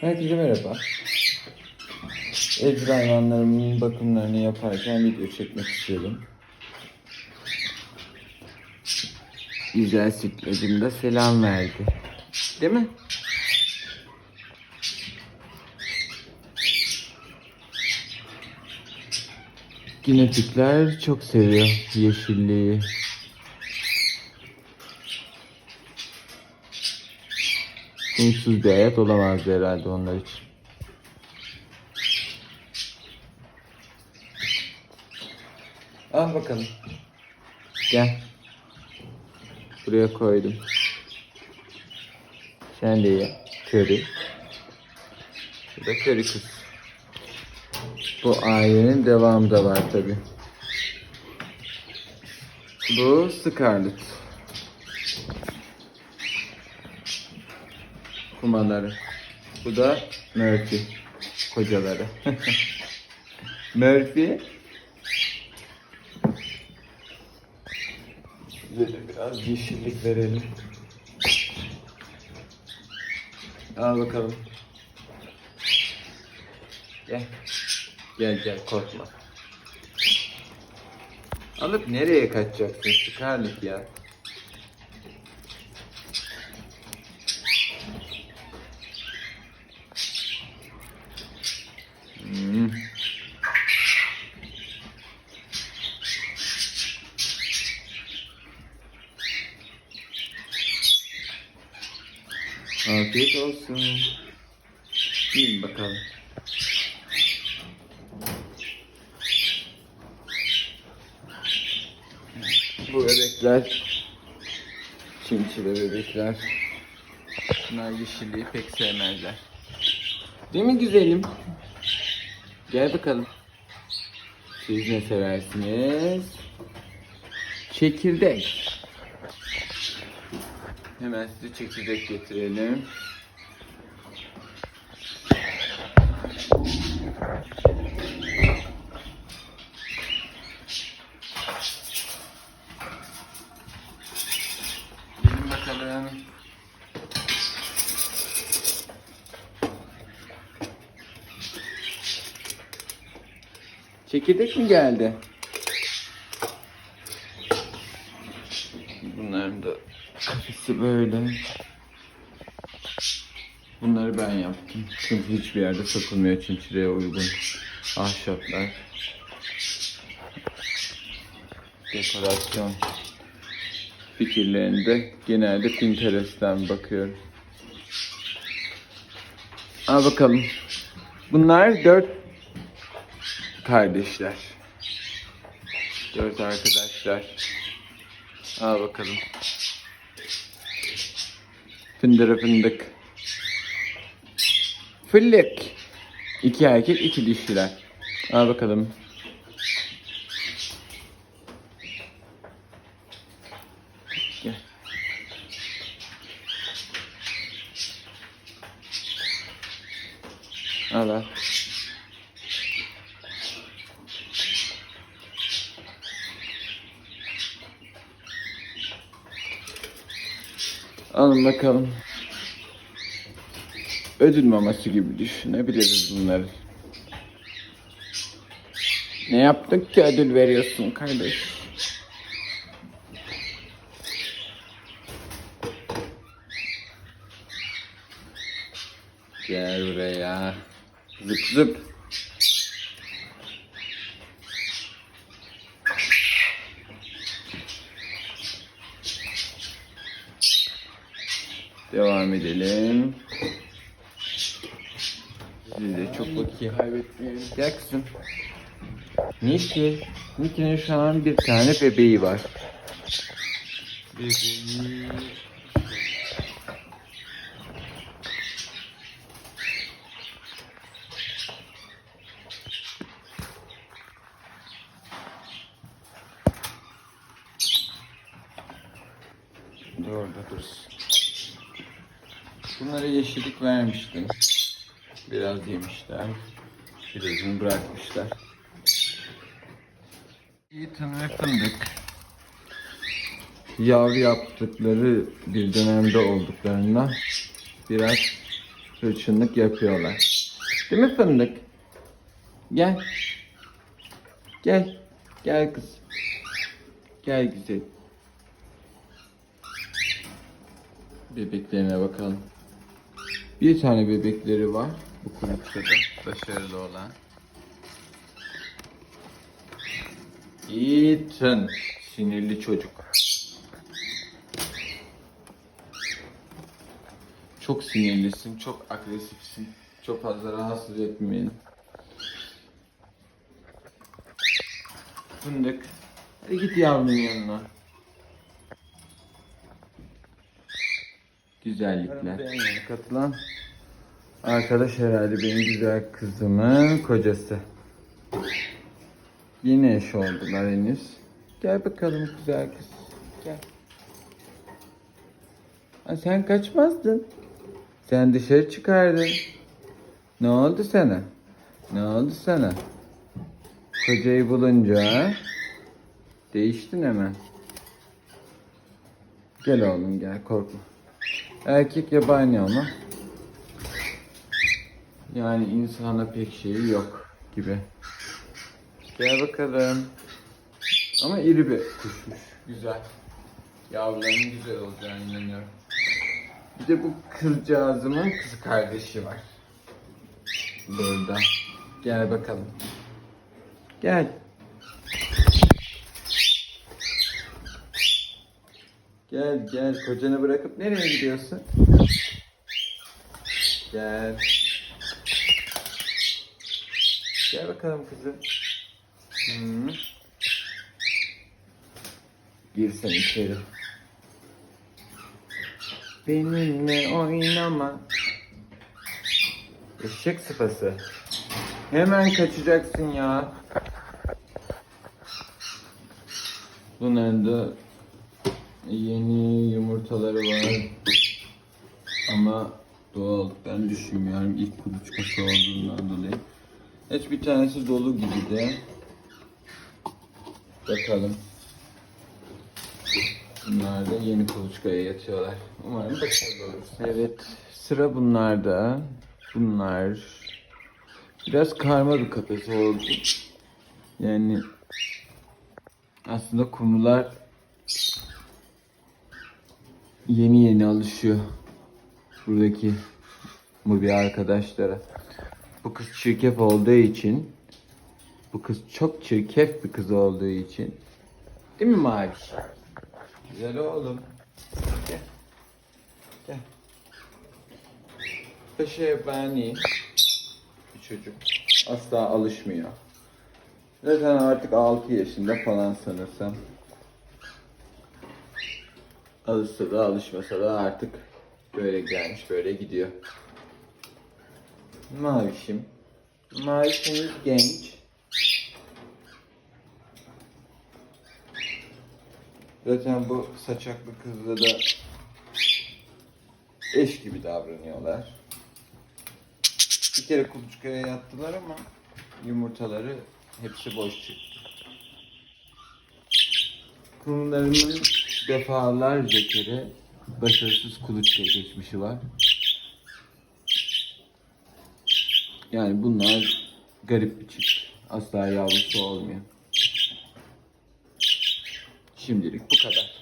Herkese merhaba. Evcil hayvanlarımın bakımlarını yaparken video çekmek istiyorum. Güzel sütlacım da selam verdi. Değil mi? Ginetikler çok seviyor yeşilliği. Umutsuz bir hayat olamazdı herhalde onlar için. Al bakalım. Gel. Buraya koydum. Sen de ye. Köri. Bu da köri kız. Bu ailenin devamı da var tabi. Bu Scarlett. Kumaları. Bu da Murphy. Kocaları. Murphy. Biraz yeşillik verelim. Al bakalım. Gel. Gel gel korkma. Alıp nereye kaçacaksın Scarlett ya? Hmm. Afiyet olsun. Yiyin bakalım. Bu bebekler Çimçile bebekler Bunlar yeşilliği pek sevmezler Değil mi güzelim? Gel bakalım. Siz ne seversiniz? Çekirdek. Hemen size çekirdek getirelim Gelin bakalım. Çekirdek mi geldi? Bunların da kafesi böyle. Bunları ben yaptım. Çünkü hiçbir yerde satılmıyor çinçireye uygun ahşaplar. Dekorasyon fikirlerinde genelde Pinterest'ten bakıyorum. Al bakalım. Bunlar dört kardeşler. Dört arkadaşlar. Al bakalım. Fındıra fındık. Fıllık. İki erkek, iki dişiler. Al bakalım. Gel. Al al. Alın bakalım. Ödül maması gibi düşünebiliriz bunları. Ne yaptık ki ödül veriyorsun kardeş? Gel buraya. Zıp zıp. Devam edelim. Sizi de çok vakit kaybetmeyelim. Gel kızım. Niki. Niki'nin şu an bir tane bebeği var. Bebeği. Bunlara yeşillik vermiştim. Biraz yemişler. Birazını bırakmışlar. Ethan ve Fındık. Yavru yaptıkları bir dönemde olduklarından biraz hırçınlık yapıyorlar. Değil mi fındık? Gel. Gel. Gel kız. Gel güzel. Bebeklerine bakalım. Bir tane bebekleri var. Bu de başarılı olan. Ethan. Sinirli çocuk. Çok sinirlisin, çok agresifsin. Çok fazla rahatsız etmeyin. Fındık. Hadi git yavrunun yanına. Güzellikler. Yeni katılan arkadaş herhalde benim güzel kızımın kocası. Yine eş oldular henüz. Gel bakalım güzel kız. Gel. Aa, sen kaçmazdın. Sen dışarı çıkardın. Ne oldu sana? Ne oldu sana? Kocayı bulunca değiştin hemen. Gel oğlum gel korkma. Erkek yabani ama. Yani insana pek şeyi yok gibi. Gel bakalım. Ama iri bir kuşmuş. Güzel. Yavruların güzel olacağına inanıyorum. Bir de bu kızcağızımın kız kardeşi var. Burada. Gel bakalım. Gel. Gel gel kocanı bırakıp nereye gidiyorsun? Gel. Gel bakalım kızım. Hı. Gir sen içeri. Benimle oynama. Eşek sıpası. Hemen kaçacaksın ya. Bunların da yeni yumurtaları var. Ama doğal ben düşünmüyorum ilk kuluçkası olduğundan dolayı. Hiç bir tanesi dolu gibi de. Bakalım. Bunlar da yeni kuluçkaya yatıyorlar. Umarım başarılı olur. Evet, sıra bunlarda. Bunlar biraz karma bir kafes oldu. Yani aslında kumrular yeni yeni alışıyor buradaki bu bir arkadaşlara. Bu kız çirkef olduğu için bu kız çok çirkef bir kız olduğu için değil mi Maviş? Güzel oğlum. Gel. Gel. Paşa bani bir çocuk. Asla alışmıyor. Zaten artık 6 yaşında falan sanırsam. Alışsa da alışmasa da artık böyle gelmiş böyle gidiyor. Mavişim. Mavişimiz genç. Zaten bu saçaklı kızla da eş gibi davranıyorlar. Bir kere kuluçkaya yattılar ama yumurtaları hepsi boş çıktı. Kumlarımın defalarca kere başarısız kuluçka geçmişi var. Yani bunlar garip bir çift. Asla yavrusu olmuyor. Şimdilik bu kadar.